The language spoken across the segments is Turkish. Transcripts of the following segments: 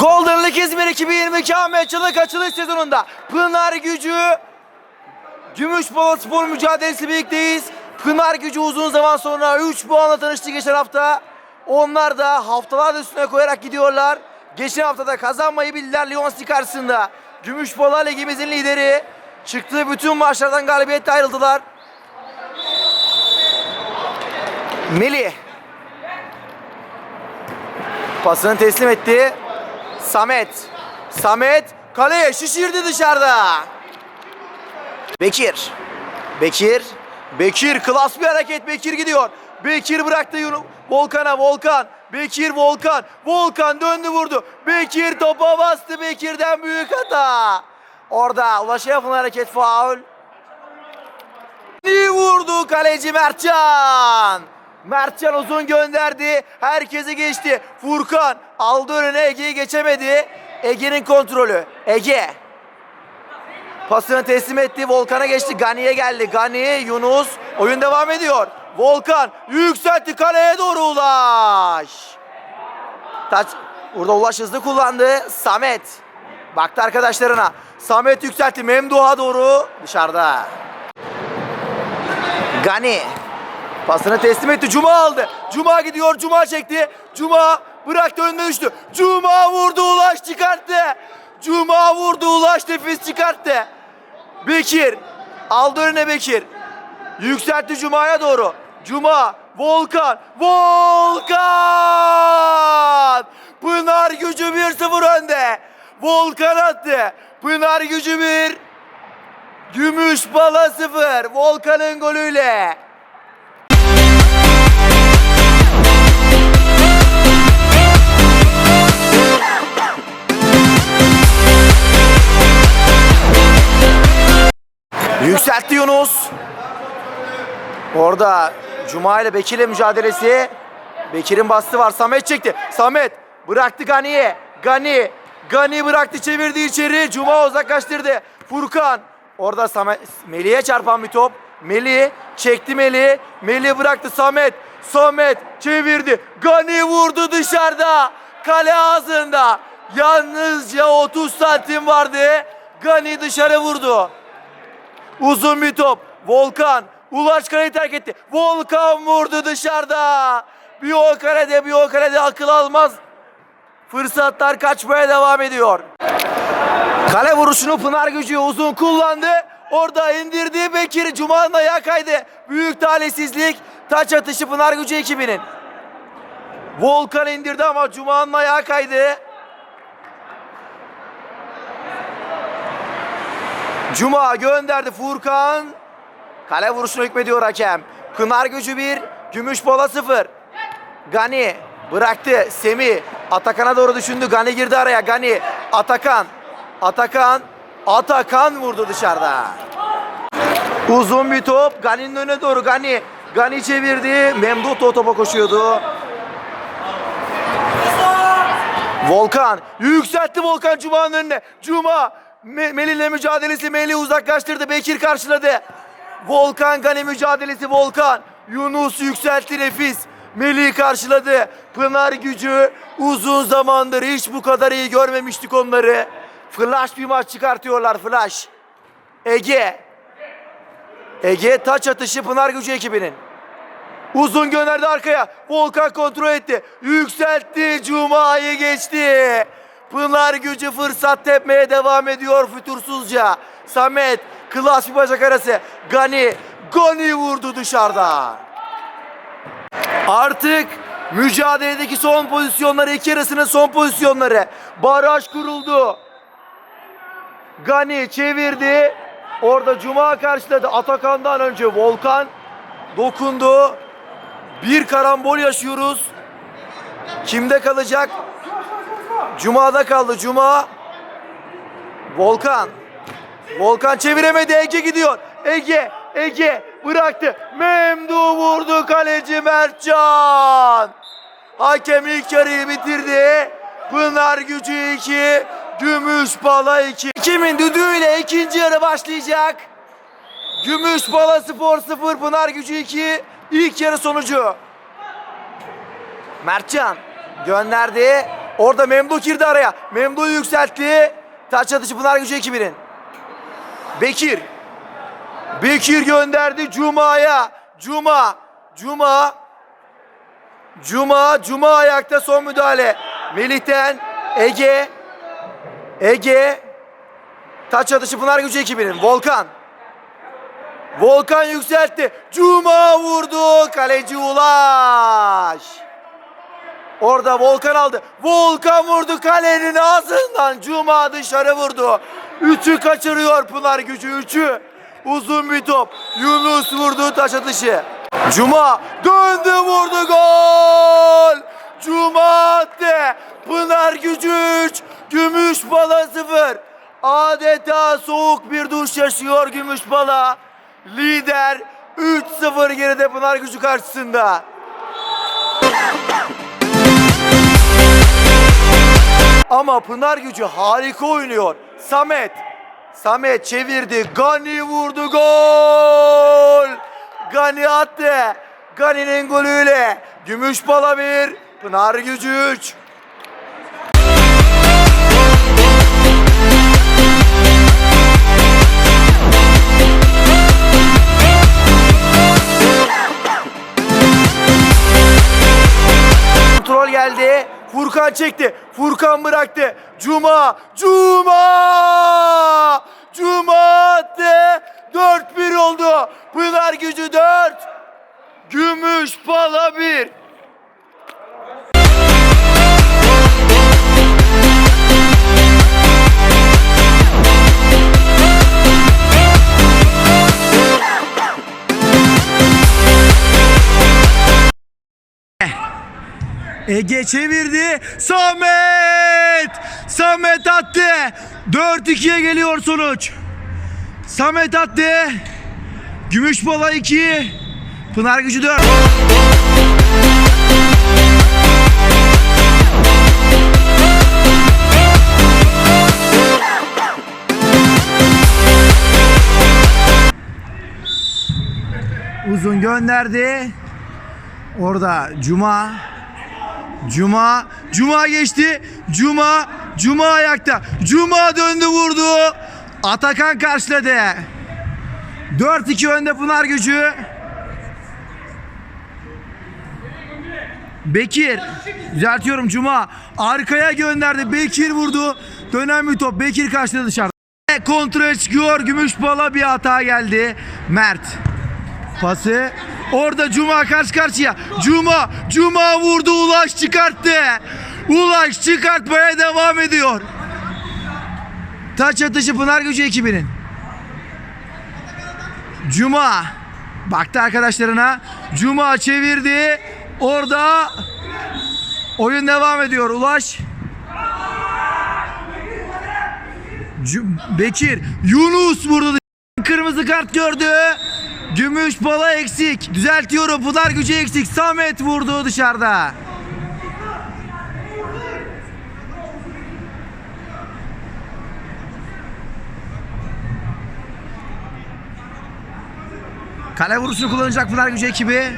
Golden League İzmir 2022 Ahmet açılış sezonunda Pınar Gücü Gümüşbala Spor mücadelesi birlikteyiz. Pınar Gücü uzun zaman sonra 3 puanla tanıştı geçen hafta. Onlar da haftalar üstüne koyarak gidiyorlar. Geçen haftada kazanmayı bildiler Lyonsi karşısında. Gümüşbala ligimizin lideri. Çıktığı bütün maçlardan galibiyetle ayrıldılar. Melih pasını teslim etti. Samet. Samet kaleye şişirdi dışarıda. Bekir. Bekir. Bekir klas bir hareket. Bekir gidiyor. Bekir bıraktı. Volkan'a Volkan. Bekir Volkan. Volkan döndü vurdu. Bekir topa bastı. Bekir'den büyük hata. Orada ulaşa yapılan hareket faul. İyi vurdu kaleci Mertcan. Mertcan uzun gönderdi. Herkesi geçti. Furkan aldı önüne Ege'yi geçemedi. Ege'nin kontrolü. Ege. Pasını teslim etti. Volkan'a geçti. Gani'ye geldi. Gani, Yunus. Oyun devam ediyor. Volkan yükseltti kaleye doğru Ulaş. Taç. Burada Ulaş hızlı kullandı. Samet. Baktı arkadaşlarına. Samet yükseltti. Memduh'a doğru. Dışarıda. Gani. Pasını teslim etti. Cuma aldı. Cuma gidiyor. Cuma çekti. Cuma bıraktı önüne düştü. Cuma vurdu. Ulaş çıkarttı. Cuma vurdu. Ulaş nefis çıkarttı. Bekir. Aldı önüne Bekir. Yükseltti Cuma'ya doğru. Cuma. Volkan. Volkan. Pınar gücü 1-0 önde. Volkan attı. Pınar gücü 1. Gümüş bala 0. Volkan'ın golüyle. Yükseltti Yunus. Orada Cuma ile Bekir'le mücadelesi. Bekir'in bastı var. Samet çekti. Samet bıraktı Gani'ye. Gani. Gani bıraktı çevirdi içeri. Cuma uzaklaştırdı. Furkan. Orada Samet Melih'e çarpan bir top. Melih çekti Melih. Melih bıraktı Samet. Samet çevirdi. Gani vurdu dışarıda. Kale ağzında. Yalnızca 30 santim vardı. Gani dışarı vurdu. Uzun bir top. Volkan. Ulaş kaleyi terk etti. Volkan vurdu dışarıda. Bir o kalede bir o kalede akıl almaz. Fırsatlar kaçmaya devam ediyor. Kale vuruşunu Pınar Gücü uzun kullandı. Orada indirdi Bekir Cuma'nın ayağı kaydı. Büyük talihsizlik. Taç atışı Pınar Gücü ekibinin. Volkan indirdi ama Cuma'nın ayağı kaydı. Cuma gönderdi Furkan. Kale vuruşuna hükmediyor hakem. Pınar gücü 1, Gümüşbola 0. Gani bıraktı. Semi Atakan'a doğru düşündü. Gani girdi araya. Gani Atakan. Atakan. Atakan vurdu dışarıda. Uzun bir top. Gani'nin önüne doğru. Gani. Gani çevirdi. Memduh da o topa koşuyordu. Volkan yükseltti Volkan Cuma'nın önüne. Cuma Me Melih'le mücadelesi Melih uzaklaştırdı. Bekir karşıladı. Volkan Gani mücadelesi Volkan. Yunus yükseltti nefis. Melih karşıladı. Pınar gücü uzun zamandır hiç bu kadar iyi görmemiştik onları. Flash bir maç çıkartıyorlar flash. Ege. Ege taç atışı Pınar gücü ekibinin. Uzun gönderdi arkaya. Volkan kontrol etti. Yükseltti. Cuma'yı geçti. Pınar gücü fırsat tepmeye devam ediyor fütursuzca. Samet klas bir bacak arası. Gani. Gani vurdu dışarıda. Artık mücadeledeki son pozisyonları, iki arasının son pozisyonları. Baraj kuruldu. Gani çevirdi. Orada Cuma karşıladı. Atakan'dan önce Volkan dokundu. Bir karambol yaşıyoruz. Kimde kalacak? Cuma'da kaldı. Cuma. Volkan. Volkan çeviremedi. Ege gidiyor. Ege. Ege bıraktı. Memdu vurdu kaleci Mertcan. Hakem ilk yarıyı bitirdi. Pınar gücü 2. Gümüş bala 2. Kimin düdüğüyle ikinci yarı başlayacak. Gümüş Bala Spor 0, Pınar Gücü 2. İlk yarı sonucu. Mertcan gönderdi. Orada Memduh girdi araya. Memduh yükseltti. Taç atışı Pınar Gücü ekibinin. Bekir. Bekir gönderdi Cuma'ya. Cuma. Cuma. Cuma. Cuma ayakta son müdahale. Melih'ten Ege. Ege. Taç atışı Pınar Gücü ekibinin. Volkan. Volkan yükseltti. Cuma vurdu. Kaleci Ulaş. Orada Volkan aldı. Volkan vurdu kalenin ağzından. Cuma dışarı vurdu. Üçü kaçırıyor Pınar gücü. Üçü. Uzun bir top. Yunus vurdu taş atışı. Cuma döndü vurdu gol. Cuma attı. Pınar gücü 3. Gümüş bala 0. Adeta soğuk bir duş yaşıyor Gümüş bala. Lider 3-0 geride Pınar gücü karşısında. Ama Pınar gücü harika oynuyor. Samet. Samet çevirdi. Gani vurdu gol. Gani attı. Gani'nin golüyle. Gümüşbala 1. Pınar gücü 3. Furkan çekti. Furkan bıraktı. Cuma. Cuma. Cuma attı. 4-1 oldu. Pınar gücü 4. Gümüş pala 1. Ege çevirdi. Samet! Samet attı. 4-2'ye geliyor sonuç. Samet attı. Gümüşbala 2. Pınar gücü 4. Uzun gönderdi. Orada Cuma. Cuma. Cuma geçti. Cuma. Cuma ayakta. Cuma döndü vurdu. Atakan karşıladı. 4-2 önde Pınar gücü. Bekir. Düzeltiyorum Cuma. Arkaya gönderdi. Bekir vurdu. Dönen bir top. Bekir karşıladı dışarıda. Kontra çıkıyor. Gümüşbala bir hata geldi. Mert. Pası. Orada Cuma karşı karşıya. Cuma. Cuma vurdu. Ulaş çıkarttı. Ulaş çıkartmaya devam ediyor. Taç atışı Pınar Gücü ekibinin. Cuma. Baktı arkadaşlarına. Cuma çevirdi. Orada oyun devam ediyor. Ulaş. Bekir. Yunus vurdu. Kırmızı kart gördü. Gümüş bala eksik. Düzeltiyorum. Pınar gücü eksik. Samet vurdu dışarıda. Kale vuruşunu kullanacak Pınar gücü ekibi.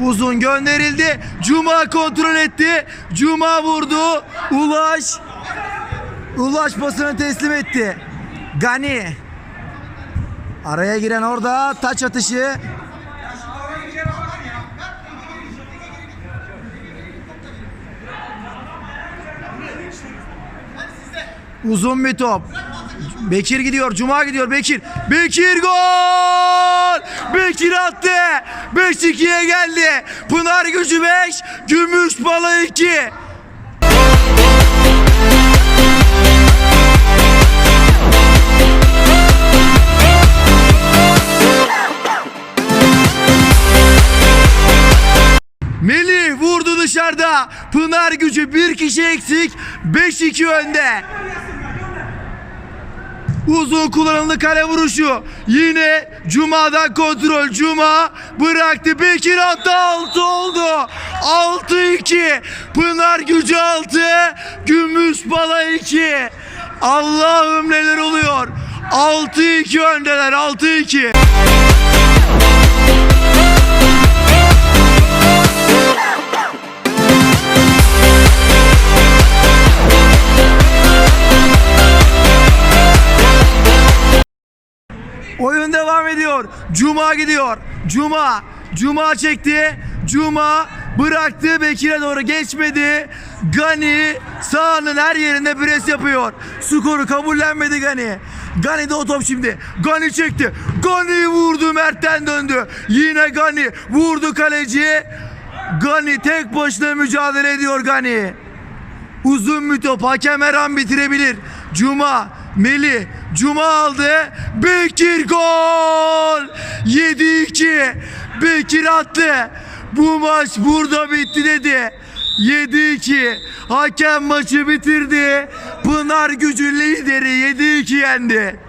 Uzun gönderildi. Cuma kontrol etti. Cuma vurdu. Ulaş. Ulaş pasını teslim etti. Gani. Araya giren orada taç atışı. Uzun bir top. Bekir gidiyor, Cuma gidiyor. Bekir. Bekir gol! Bekir attı. 5-2'ye geldi. Pınar gücü 5, Gümüş balı 2. Melih vurdu dışarıda. Pınar gücü bir kişi eksik. 5-2 önde. Uzun kullanımlı kale vuruşu. Yine Cuma'dan kontrol. Cuma bıraktı. Bekir attı. 6 oldu. 6-2. Pınar gücü 6. Gümüş bala 2. Allah'ım neler oluyor. 6-2 öndeler. 6-2. Ediyor. Cuma gidiyor. Cuma. Cuma çekti. Cuma bıraktı Bekir'e doğru geçmedi. Gani sahanın her yerinde pres yapıyor. Skoru kabullenmedi Gani. Gani de o top şimdi. Gani çekti. Gani vurdu Mert'ten döndü. Yine Gani vurdu kaleci. Gani tek başına mücadele ediyor Gani. Uzun bir top. Hakem her an bitirebilir. Cuma. Meli. Cuma aldı. Bekir gol. 7-2. Bekir attı. Bu maç burada bitti dedi. 7-2. Hakem maçı bitirdi. Pınar gücü lideri 7-2 yendi.